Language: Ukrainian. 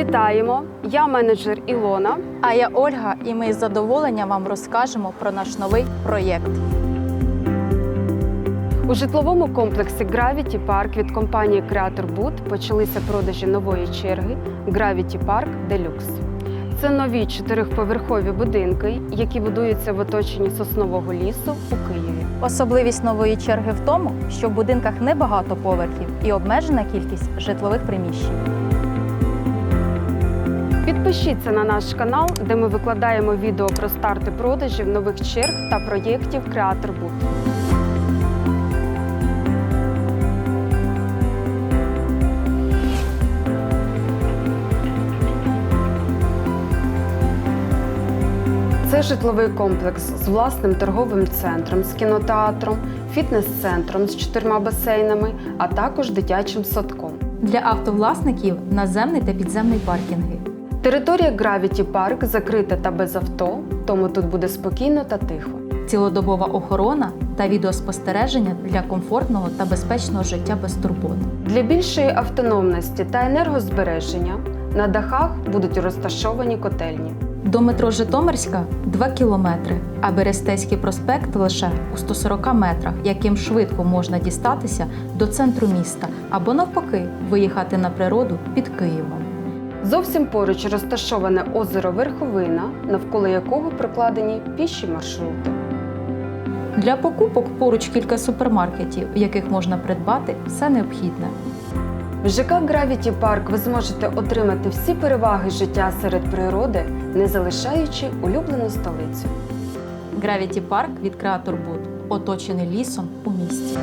Вітаємо! Я менеджер Ілона. А я Ольга, і ми із задоволенням вам розкажемо про наш новий проєкт. У житловому комплексі Gravity Park від компанії Creator Boot почалися продажі нової черги Gravity Park Deluxe. Це нові чотирьохповерхові будинки, які будуються в оточенні соснового лісу у Києві. Особливість нової черги в тому, що в будинках небагато поверхів і обмежена кількість житлових приміщень. Підпишіться на наш канал, де ми викладаємо відео про старти продажів нових черг та проєктів Creator Це житловий комплекс з власним торговим центром, з кінотеатром, фітнес-центром з чотирма басейнами, а також дитячим садком. Для автовласників наземний та підземний паркінги. Територія Gravity Park закрита та без авто, тому тут буде спокійно та тихо. Цілодобова охорона та відеоспостереження для комфортного та безпечного життя без турбот. Для більшої автономності та енергозбереження на дахах будуть розташовані котельні. До метро Житомирська 2 кілометри, а Берестейський проспект лише у 140 метрах, яким швидко можна дістатися до центру міста або навпаки виїхати на природу під Києвом. Зовсім поруч розташоване озеро Верховина, навколо якого прокладені піші маршрути. Для покупок поруч кілька супермаркетів, в яких можна придбати все необхідне. В ЖК Gravity Park ви зможете отримати всі переваги життя серед природи, не залишаючи улюблену столицю. Gravity Park від Creator Boot, оточений лісом у місті.